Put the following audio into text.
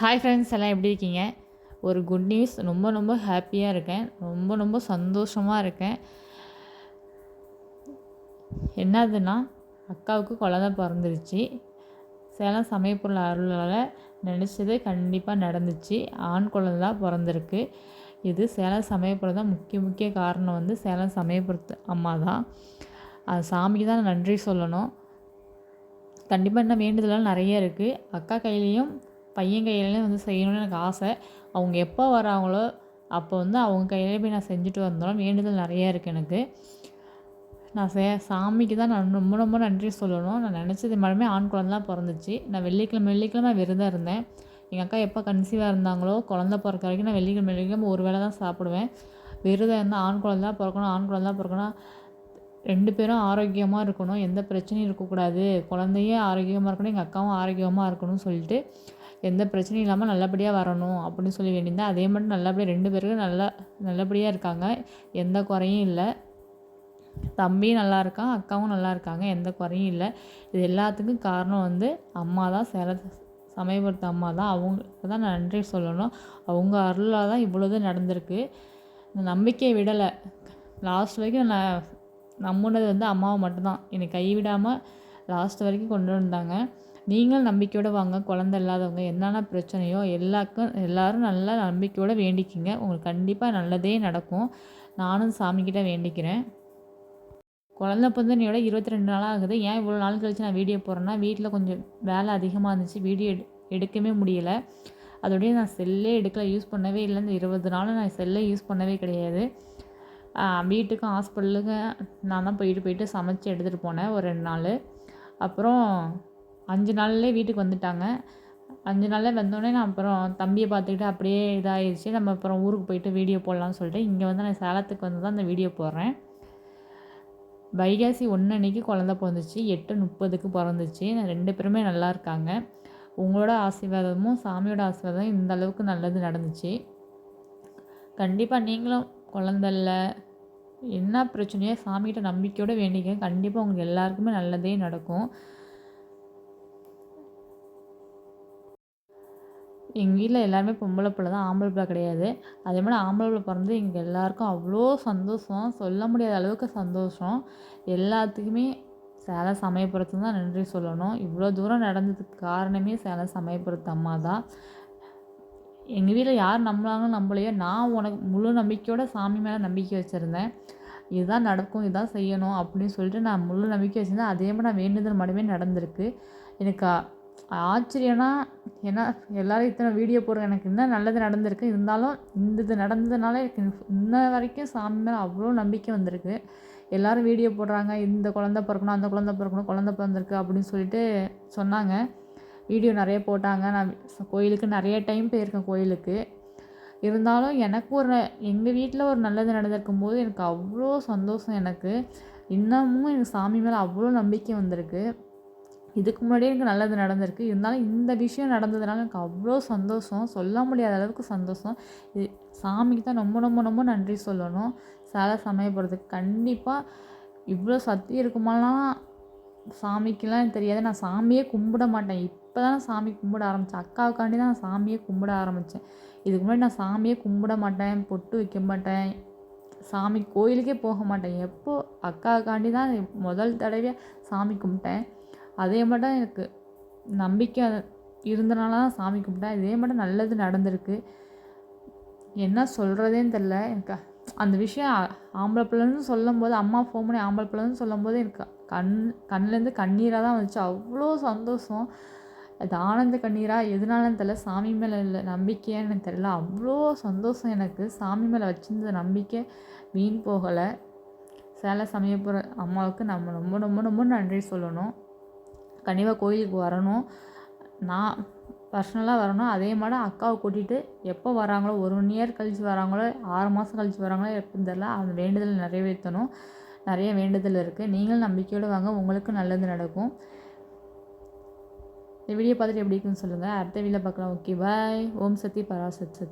Hi friends எல்லாம் எப்படி இருக்கீங்க? ஒரு குட் நியூஸ் ரொம்ப ரொம்ப ஹாப்பியாக இருக்கேன். ரொம்ப ரொம்ப சந்தோஷமாக இருக்கேன். என்னதுன்னா அக்காவுக்கு குழந்த பிறந்துருச்சு. சேலம் சமயப்பொருள் அருளால் நினச்சது கண்டிப்பாக நடந்துச்சு. ஆண் குழந்த தான் பிறந்திருக்கு. இது சேலம் சமயபுரம் தான் முக்கிய முக்கிய காரணம் வந்து சேலம் சமயபுரத்து அம்மா தான். அது சாமிக்கு தான் நன்றி சொல்லணும். கண்டிப்பாக இன்னும் வேண்டுதலாம் நிறைய இருக்குது அக்கா கையிலையும் பையன் கையிலேயே வந்து செய்யணும்னு எனக்கு ஆசை. அவங்க எப்போ வராங்களோ அப்போ வந்து அவங்க கையிலே போய் நான் செஞ்சுட்டு வந்தாலும் வேண்டுதல் நிறையா இருக்குது எனக்கு. நான் சே சாமிக்கு தான் நான் ரொம்ப ரொம்ப நன்றி சொல்லணும். நான் நினச்சது மறுபடியும் ஆண் குழந்தான் பிறந்துச்சு. நான் வெள்ளிக்கிழமை வெள்ளிக்கிழமை விரதம் இருந்தேன். எங்கள் அக்கா எப்போ கன்சீவாக இருந்தாங்களோ குழந்த பிறக்க வரைக்கும் நான் வெள்ளிக்கிழமை வெள்ளிக்கிழமை ஒரு வேளை தான் சாப்பிடுவேன். விரதம் இருந்தால் ஆண் குழந்தை தான் பிறக்கணும் ஆண் குழந்தை தான் பிறக்கணும் ரெண்டு பேரும் ஆரோக்கியமாக இருக்கணும். எந்த பிரச்சனையும் இருக்கக்கூடாது. குழந்தையும் ஆரோக்கியமாக இருக்கணும் எங்கள் அக்காவும் ஆரோக்கியமாக இருக்கணும்னு சொல்லிட்டு எந்த பிரச்சனையும் இல்லாமல் நல்லபடியாக வரணும் அப்படின்னு சொல்லி வேண்டியிருந்தேன் அதே மட்டும் நல்லபடியாக ரெண்டு பேருக்கும் நல்லா நல்லபடியாக இருக்காங்க. எந்த குறையும் இல்லை. தம்பியும் நல்லா இருக்கான் அக்காவும் நல்லா இருக்காங்க எந்த குறையும் இல்லை. இது எல்லாத்துக்கும் காரணம் வந்து அம்மா தான் சேல சமயபுரத்து அம்மா தான். அவங்களுக்கு தான் நான் நன்றி சொல்லணும். அவங்க அருளாக தான் இவ்வளோது நடந்திருக்கு. இந்த நம்பிக்கையை விடலை. லாஸ்ட் வரைக்கும் நான் நம்பினது வந்து அம்மாவை மட்டும்தான். என்னை கைவிடாமல் லாஸ்ட் வரைக்கும் கொண்டு வந்தாங்க. நீங்களும் நம்பிக்கையோடு வாங்க. குழந்த இல்லாதவங்க என்னென்ன பிரச்சனையோ எல்லாருக்கும் எல்லோரும் நல்லா நம்பிக்கையோடு வேண்டிக்கிங்க. உங்களுக்கு கண்டிப்பாக நல்லதே நடக்கும். நானும் சாமிக்கிட்ட வேண்டிக்கிறேன். குழந்த பிறந்தனையோட இருபத்தி ரெண்டு நாளாக ஆகுது. ஏன் இவ்வளோ நாள் கழித்து நான் வீடியோ போடுறேன்னா வீட்டில் கொஞ்சம் வேலை அதிகமாக இருந்துச்சு. வீடியோ எடு எடுக்கவே முடியலை. அதோடய நான் செல்லே எடுக்கல. யூஸ் பண்ணவே இல்லை. இந்த இருபது நாள் நான் செல்லை யூஸ் பண்ணவே கிடையாது. வீட்டுக்கும் ஹாஸ்பிட்டலுக்கும் நான் தான் போயிட்டு போயிட்டு சமைச்சு எடுத்துகிட்டு போனேன். ஒரு ரெண்டு நாள். அப்புறம் அஞ்சு நாள்லேயே வீட்டுக்கு வந்துட்டாங்க. அஞ்சு நாளில் வந்தோடனே நான் அப்புறம் தம்பியை பார்த்துக்கிட்டு அப்படியே இதாகிடுச்சு நம்ம அப்புறம் ஊருக்கு போயிட்டு வீடியோ போடலான்னு சொல்லிட்டு இங்கே வந்து நான் சேலத்துக்கு வந்து தான் அந்த வீடியோ போடுறேன். வைகாசி ஒன்று அன்றைக்கி குழந்த பிறந்துச்சு. எட்டு முப்பதுக்கு பிறந்துச்சு. ரெண்டு பேருமே நல்லா இருக்காங்க. உங்களோட ஆசீர்வாதமும் சாமியோட ஆசீர்வாதம் இந்த அளவுக்கு நல்லது நடந்துச்சு. கண்டிப்பாக நீங்களும் குழந்தல்ல என்ன பிரச்சனையோ சாமிகிட்ட நம்பிக்கையோடு வேண்டிக்க கண்டிப்பாக உங்களுக்கு எல்லாருக்குமே நல்லதே நடக்கும். எங்கள் வீட்டில் எல்லாருமே பொம்பளை பிள்ளை தான் ஆம்பளை பிள்ளை கிடையாது. அதே மாதிரி ஆம்பளை பிள்ளை பிறந்து எங்கள் எல்லாருக்கும் அவ்வளோ சந்தோஷம் சொல்ல முடியாத அளவுக்கு சந்தோஷம். எல்லாத்துக்குமே சேலை சமயபுரத்து தான் நன்றி சொல்லணும். இவ்வளோ தூரம் நடந்ததுக்கு காரணமே சேலை சமயபுரத்து அம்மா தான். எங்கள் வீட்டில் யார் நம்புகிறாங்களோ நம்பலையோ நான் உனக்கு முழு நம்பிக்கையோட சாமி மேலே நம்பிக்கை வச்சுருந்தேன். இதுதான் நடக்கும் இதுதான் செய்யணும் அப்படின்னு சொல்லிட்டு நான் முழு நம்பிக்கை வச்சுருந்தேன். அதே மாதிரி நான் வேண்டுதல் மட்டுமே நடந்திருக்கு. எனக்கு ஆச்சரியம்னா ஏன்னா எல்லோரும் இத்தனை வீடியோ போடுற எனக்கு இன்னும் நல்லது நடந்திருக்கு? இருந்தாலும் இந்த இது நடந்ததுனால எனக்கு இன்ன வரைக்கும் சாமி மேலே அவ்வளோ நம்பிக்கை வந்திருக்கு. எல்லோரும் வீடியோ போடுறாங்க இந்த குழந்த பிறக்கணும் அந்த குழந்த பிறக்கணும் குழந்த பிறந்திருக்கு அப்படின்னு சொல்லிட்டு சொன்னாங்க. வீடியோ நிறைய போட்டாங்க. நான் கோயிலுக்கு நிறைய டைம் போயிருக்கேன் கோயிலுக்கு. இருந்தாலும் எனக்கு ஒரு எங்கள் வீட்டில் ஒரு நல்லது நடந்திருக்கும் போது எனக்கு அவ்வளோ சந்தோஷம் எனக்கு. இன்னமும் எனக்கு சாமி மேலே அவ்வளோ நம்பிக்கை வந்திருக்கு. இதுக்கு முன்னாடியே எனக்கு நல்லது நடந்திருக்கு. இருந்தாலும் இந்த விஷயம் நடந்ததுனால எனக்கு அவ்வளோ சந்தோஷம். சொல்ல முடியாத அளவுக்கு சந்தோஷம். இது சாமிக்கு தான் ரொம்ப ரொம்ப ரொம்ப நன்றி சொல்லணும். சிலை சமயப்படுறதுக்கு கண்டிப்பாக இவ்வளோ சக்தி இருக்குமாலாம் சாமிக்கெலாம் எனக்கு தெரியாது. நான் சாமியே கும்பிட மாட்டேன். இப்போ தான் சாமி கும்பிட ஆரம்பித்தேன் அக்காவுக்காண்டி தான் நான் சாமியே கும்பிட ஆரம்பித்தேன் இதுக்கு முன்னாடி நான் சாமியே கும்பிட மாட்டேன். பொட்டு வைக்க மாட்டேன். சாமி கோயிலுக்கே போக மாட்டேன். எப்போது அக்காவுக்காண்டி தான் முதல் தடவையாக சாமி கும்பிட்டேன். அதே மட்டும் எனக்கு நம்பிக்கை இருந்தனால தான் சாமி கும்பிட்டேன் இதே மாதிரி நல்லது நடந்திருக்கு. என்ன சொல்கிறதேன்னு தெரில எனக்கு அந்த விஷயம் ஆம்பளை பிள்ளைன்னு சொல்லும் போது அம்மா ஃபோன் பண்ணி ஆம்பளை பிள்ளைன்னு சொல்லும் போது எனக்கு கண் கண்ணிலேருந்து கண்ணீராக தான் வந்துச்சு. அவ்வளோ சந்தோஷம். அது ஆனந்த கண்ணீராக எதுனாலும் தெரில சாமி மேலே இல்லை நம்பிக்கையான்னு தெரில அவ்வளோ சந்தோஷம் எனக்கு. சாமி மேலே வச்சிருந்த நம்பிக்கை வீண் போகலை. சேலை சமயப்புற அம்மாவுக்கு நம்ம ரொம்ப ரொம்ப ரொம்ப நன்றி சொல்லணும். கண்டிப்பாக கோயிலுக்கு வரணும். நான் பர்சனலாக வரணும். அதே மாதிரி அக்காவை கூட்டிகிட்டு எப்போ வராங்களோ ஒரு ஒன் இயர் கழித்து வராங்களோ ஆறு மாதம் கழித்து வராங்களோ எப்போன்னு தெரில அந்த வேண்டுதல் நிறைவேற்றணும். நிறைய வேண்டுதல் இருக்குது நீங்களும் நம்பிக்கையோடு வாங்க. உங்களுக்கு நல்லது நடக்கும். இந்த வீடியோ பார்த்துட்டு எப்படி இருக்குன்னு சொல்லுங்கள் அடுத்த வீடியோ பார்க்கலாம். ஓகே பாய் ஓம் சக்தி பராசத் சக்தி